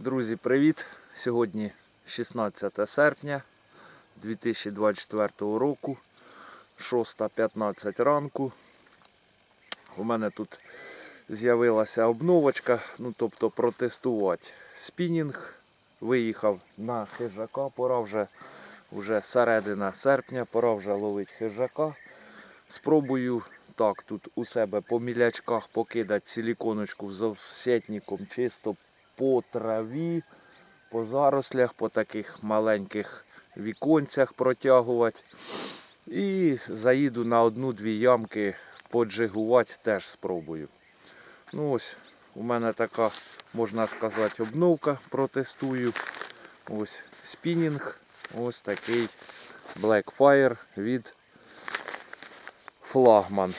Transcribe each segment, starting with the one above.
Друзі, привіт! Сьогодні 16 серпня 2024 року, 6.15 ранку. У мене тут з'явилася обновочка, ну тобто протестувати спінінг. Виїхав на хижака, пора вже, вже середина серпня, пора вже ловити хижака. Спробую так тут у себе по мілячках покидати силіконочку з овсетником чисто по траві, по зарослях, по таких маленьких віконцях протягувати. І заїду на одну-дві ямки поджигувати теж спробую. Ну ось, у мене така, можна сказати, обновка протестую. Ось спінінг, ось такий Blackfire від флагман.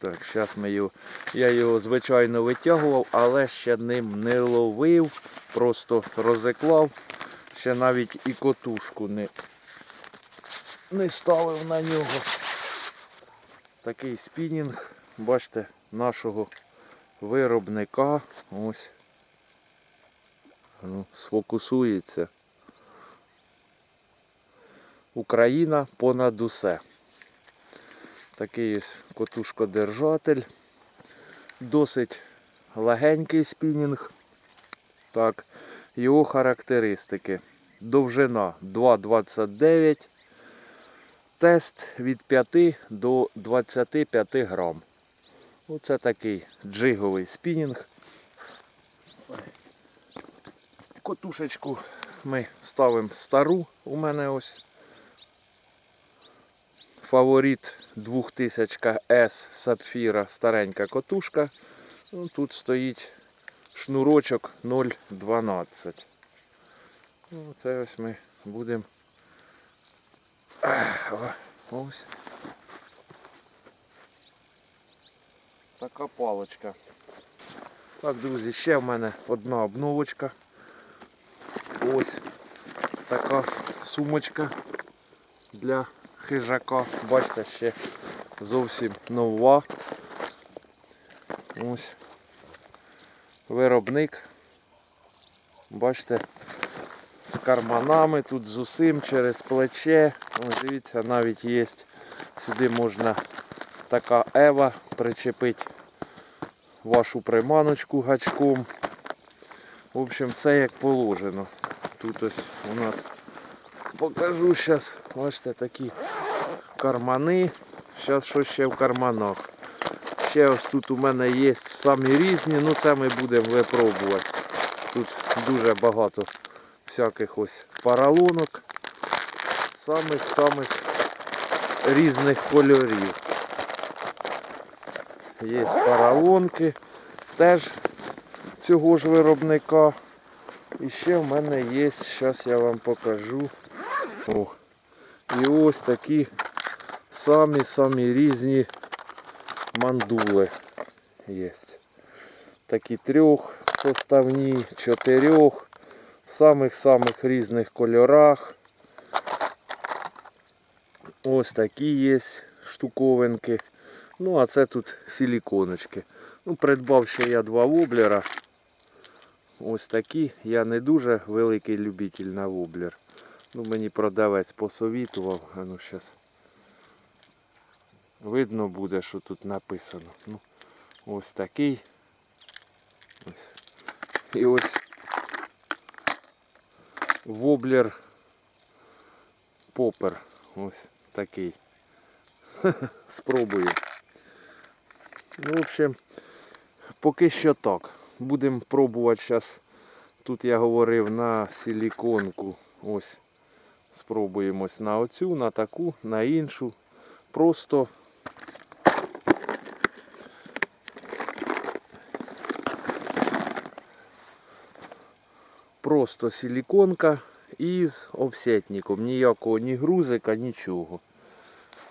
Так, зараз ми його. Я його звичайно витягував, але ще ним не ловив, просто розеклав. Ще навіть і котушку не, не ставив на нього. Такий спінінг, бачите, нашого виробника. Ось. Ну, сфокусується. Україна понад усе. Такий ось котушкодержатель. Досить легенький спінінг. Так, його характеристики. Довжина 2,29. Тест від 5 до 25 грам. Оце такий джиговий спінінг. Котушечку ми ставимо стару. У мене ось фаворит 2000 S сапфіра старенька котушка. Ну, тут стоїть шнурочок 0,12. Ну, це ось ми будемо. Ось. Така палочка. Так, друзі, ще в мене одна обновочка. Ось така сумочка для хижака. Бачите, ще зовсім нова. Ось виробник. Бачите, з карманами, тут з усім через плече. Ось дивіться, навіть є. Сюди можна така ева причепити вашу приманочку гачком. В общем, все як положено. Тут ось у нас покажу зараз. Бачите, такі кармани. Зараз що ще в карманах. Ще ось тут у мене є самі різні, ну це ми будемо випробувати. Тут дуже багато всяких ось паралонок. Самих-самих різних кольорів. Є паралонки теж цього ж виробника. І ще в мене є, зараз я вам покажу. О, і ось такі самі-самі різні мандули є. Такі трьох составні, чотирьох, в самих-самих різних кольорах. Ось такі є штуковинки. Ну, а це тут силіконочки. Ну, придбав ще я два воблера. Ось такі. Я не дуже великий любитель на воблер. Ну, мені продавець посовітував. А ну зараз. Видно буде, що тут написано. Ну, ось такий. Ось. І ось воблер попер. Ось такий. Спробую. Ну, в общем, поки що так. Будемо пробувати зараз. Тут я говорив на силіконку. Ось. Спробуємось на оцю, на таку, на іншу. Просто просто силіконка із офсетником. Ніякого ні грузика, нічого.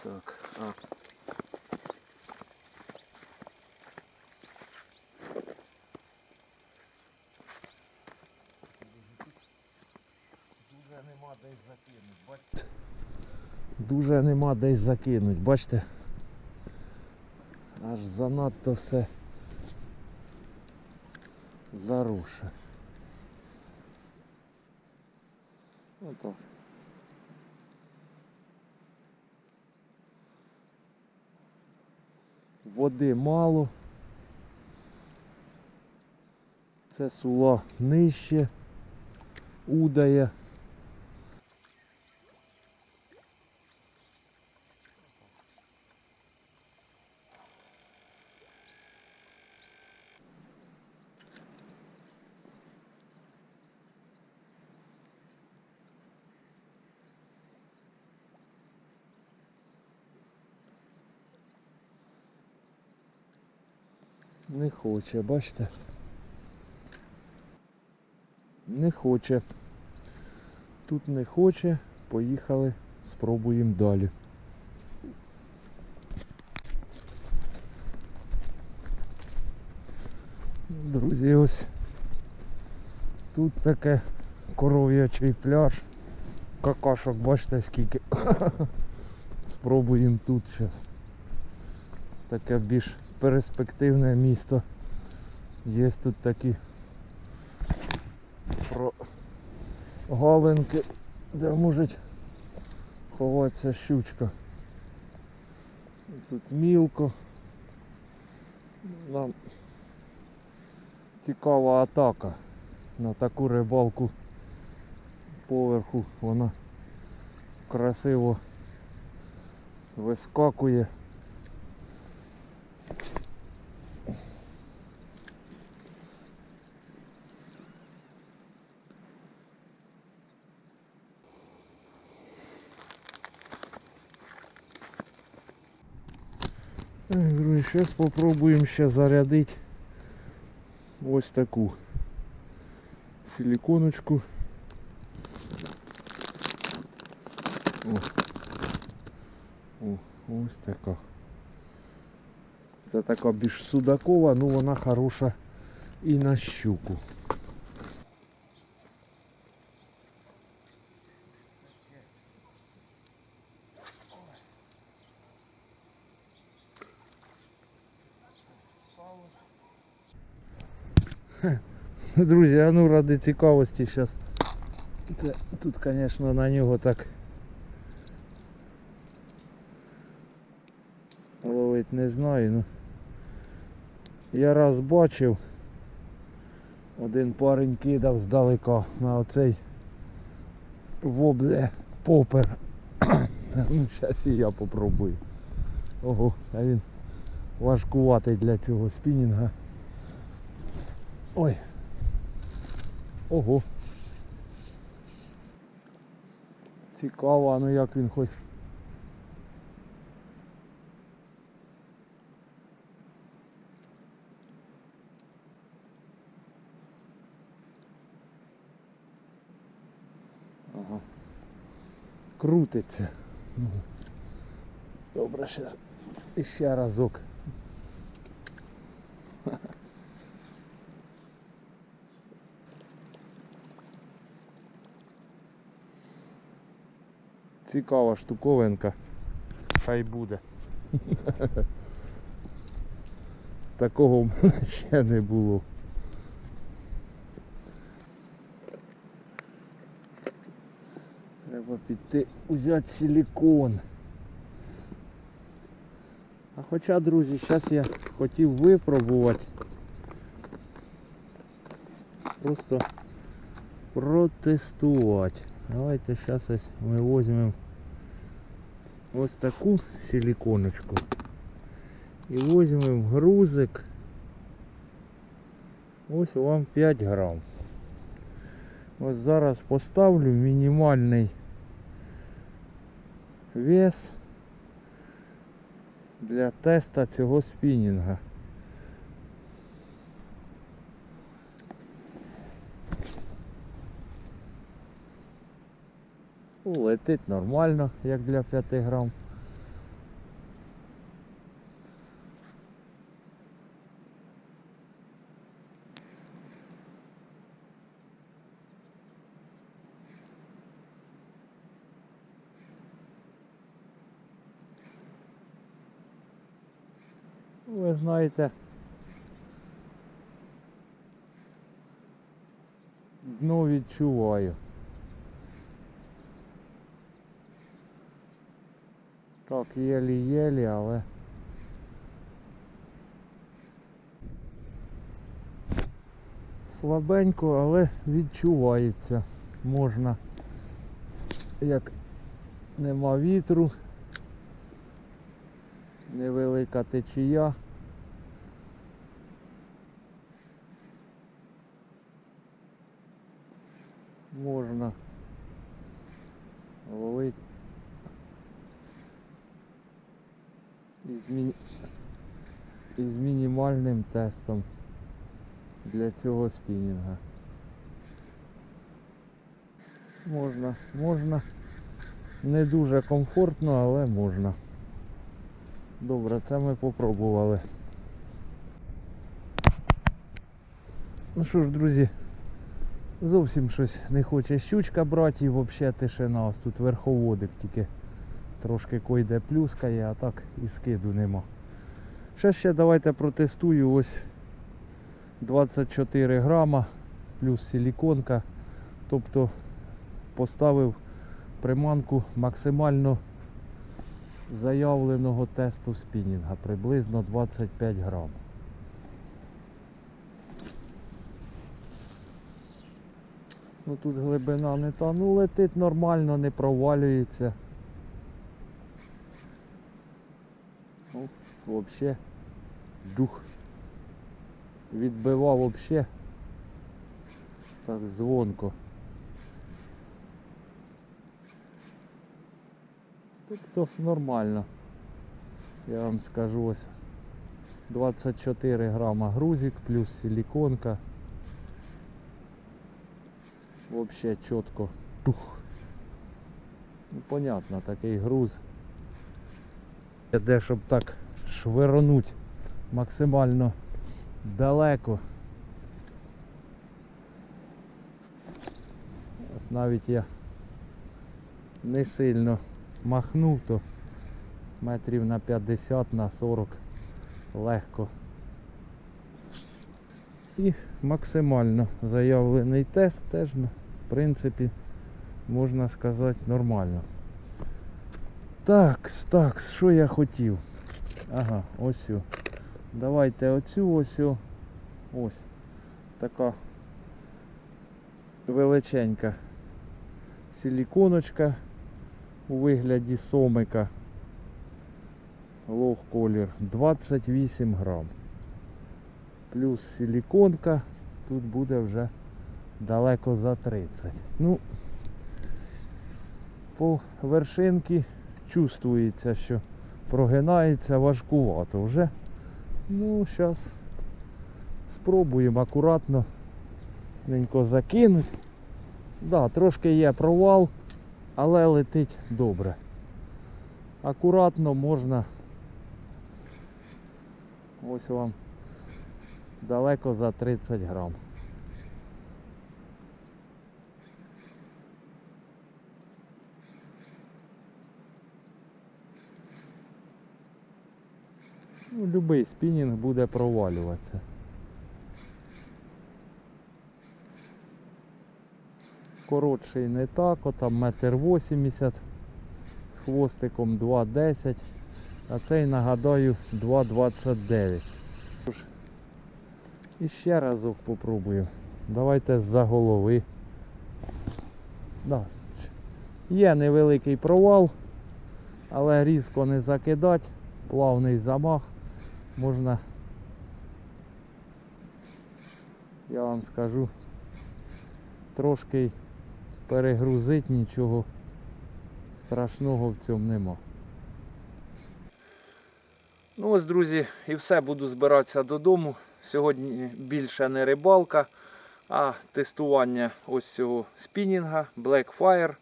Так, а. Дуже нема десь закинуть, бачите? Аж занадто все заросше. Ото. Води мало. Це сула нижче, удає. Не хоче, бачите? Не хоче. Тут не хоче. Поїхали, спробуємо далі. Друзі, ось тут таке коров'ячий пляж. Какашок, бачите скільки. Спробуємо тут зараз. Таке більш перспективне місто. Є тут такі про галинки, де може ховатися щучка. Тут мілко. Нам цікава атака на таку рибалку поверху. Вона красиво вискакує. Зараз спробуємо ще зарядити ось таку силиконочку. О. О, ось така. Це така більш судакова, ну вона хороша і на щуку. Друзі, а ну ради цікавості зараз. Це тут, звісно, на нього так ловить не знаю, ну я раз бачив, один парень кидав здалека на оцей вобле попер. ну, зараз і я попробую. Ого, а він важкуватий для цього спінінга. Ой. Ого. Цікаво, а ну як він хоч. Ага. Крутиться. Ну. Добре, зараз ще разок. Цікава штуковинка. Хай буде. Такого в мене ще не було. Треба піти взяти силикон. А хоча, друзі, зараз я хотів випробувати. Просто протестувати. Давайте зараз ось ми візьмемо ось таку силиконочку і візьмемо грузик. Ось вам 5 грам. Ось зараз поставлю мінімальний вес для теста цього спінінга. Летить нормально, як для 5 грам. Ви знаєте, дно відчуваю. Так, єлі-єлі, але. Слабенько, але відчувається. Можна, як нема вітру, невелика течія. Можна ловити із, мі... із мінімальним тестом для цього спінінга. Можна, можна. Не дуже комфортно, але можна. Добре, це ми попробували. Ну що ж, друзі, зовсім щось не хоче щучка брати і взагалі тишина. Ось тут верховодик тільки трошки койде плюскає, а так і скиду нема. Ще ще давайте протестую ось 24 грама плюс силіконка. Тобто поставив приманку максимально заявленого тесту спінінга, приблизно 25 грам. Ну тут глибина не та, ну летить нормально, не провалюється. Ну, взагалі дух відбивав взагалі так звонко. Тобто нормально. Я вам скажу ось 24 грама грузик плюс силиконка. Вообще чітко. Тух. Ну понятно, такий груз. Де щоб так швиронуть максимально далеко. Ось навіть я не сильно махнув, то метрів на 50 на 40 легко. І максимально заявлений тест теж, ну, в принципі, можна сказати, нормально. Так, так, що я хотів? Ага, ось. Давайте оцю ось. Ось. Така величенька силіконочка у вигляді сомика. Лох колір 28 грам. Плюс силіконка тут буде вже далеко за 30. Ну, по вершинці чувствується, що прогинається важкувато вже. Ну, зараз спробуємо акуратно ненько закинути. Да, трошки є провал, але летить добре. Акуратно можна. Ось вам далеко за 30 грам. Ну, любий спінінг буде провалюватися. Коротший не так, там метр вісімдесят з хвостиком 2,10, а цей нагадаю 2,29. І ще разок попробую. Давайте з-за голови. Да. Є невеликий провал, але різко не закидати, плавний замах. Можна, я вам скажу, трошки перегрузити, нічого страшного в цьому нема. Ну ось, друзі, і все, буду збиратися додому. Сьогодні більше не рибалка, а тестування ось цього спінінга Blackfire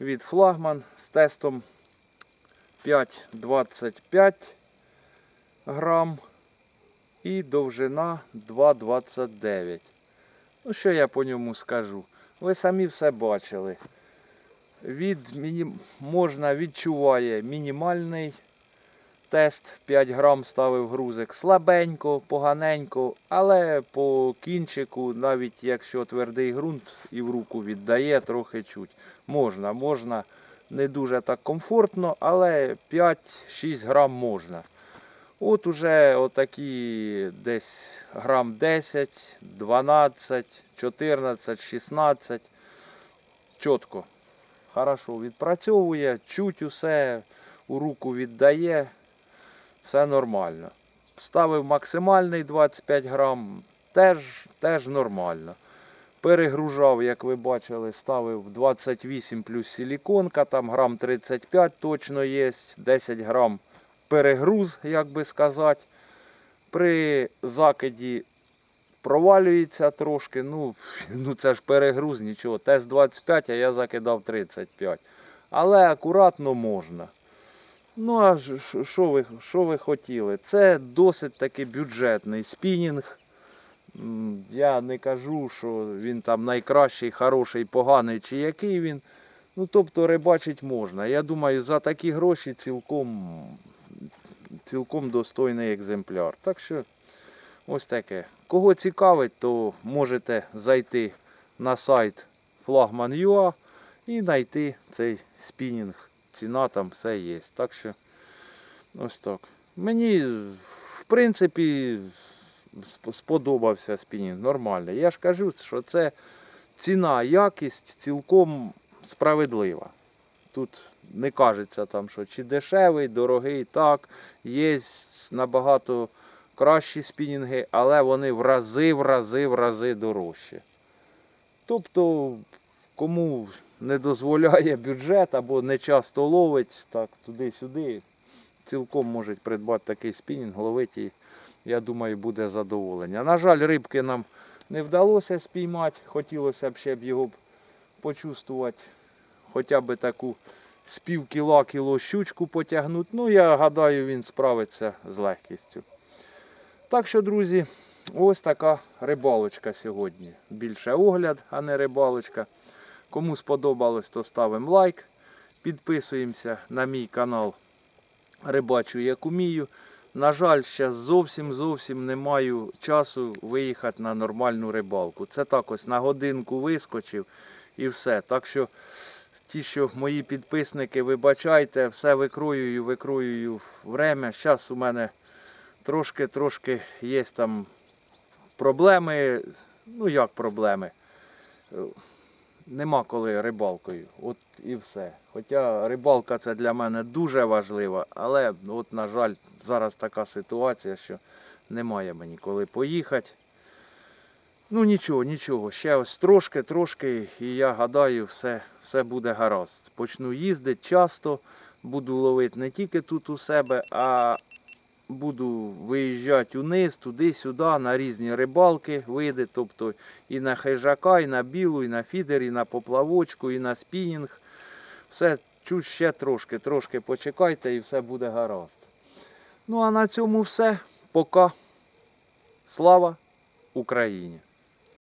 від флагман з тестом 5,25 грам і довжина 2,29. Ну, що я по ньому скажу? Ви самі все бачили. Від. Можна відчуває мінімальний тест 5 грам ставив грузик. Слабенько, поганенько, але по кінчику, навіть якщо твердий ґрунт і в руку віддає, трохи чуть. Можна, можна. Не дуже так комфортно, але 5-6 грам можна. От уже отакі десь грам 10, 12, 14, 16. Чітко. Хорошо відпрацьовує, чуть усе у руку віддає, все нормально. Ставив максимальний 25 грам, теж, теж нормально. Перегружав, як ви бачили, ставив 28 плюс силіконка, там грам 35 точно є, 10 грам перегруз, як би сказати. При закиді провалюється трошки, ну, ну це ж перегруз, нічого. Тест 25, а я закидав 35. Але акуратно можна. Ну, а що ви, що ви хотіли? Це досить таки бюджетний спінінг. Я не кажу, що він там найкращий, хороший, поганий чи який він. Ну, тобто рибачить можна. Я думаю, за такі гроші цілком, цілком достойний екземпляр. Так що ось таке. Кого цікавить, то можете зайти на сайт flagman.ua і знайти цей спінінг. Ціна там все є. Так що ось так. Мені, в принципі, сподобався спінінг. Нормально. Я ж кажу, що це ціна, якість цілком справедлива. Тут не кажеться там, що чи дешевий, дорогий, так. Є набагато кращі спінінги, але вони в рази, в рази, в рази дорожчі. Тобто, кому не дозволяє бюджет або не часто ловить, так, туди-сюди, цілком можуть придбати такий спінінг, ловить і, я думаю, буде задоволення. На жаль, рибки нам не вдалося спіймати. Хотілося б ще б його почувствувати, хоча б таку з пів кіла кіло щучку потягнути. Ну, я гадаю, він справиться з легкістю. Так що, друзі, ось така рибалочка сьогодні. Більше огляд, а не рибалочка. Кому сподобалось, то ставимо лайк. Підписуємося на мій канал Рибачу як умію. На жаль, ще зовсім зовсім не маю часу виїхати на нормальну рибалку. Це так ось на годинку вискочив і все. Так що ті, що мої підписники, вибачайте, все викроюю, викроюю время. Зараз у мене трошки-трошки є там проблеми. Ну як проблеми? Нема коли рибалкою. От і все. Хоча рибалка це для мене дуже важлива, але от, на жаль, зараз така ситуація, що немає мені коли поїхати. Ну нічого, нічого. Ще ось трошки, трошки, і я гадаю, все, все буде гаразд. Почну їздити часто, буду ловити не тільки тут у себе, а буду виїжджати униз, туди-сюди, на різні рибалки види, тобто і на хижака, і на білу, і на фідер, і на поплавочку, і на спінінг. Все чуть ще трошки, трошки почекайте і все буде гаразд. Ну а на цьому все. Пока. Слава Україні!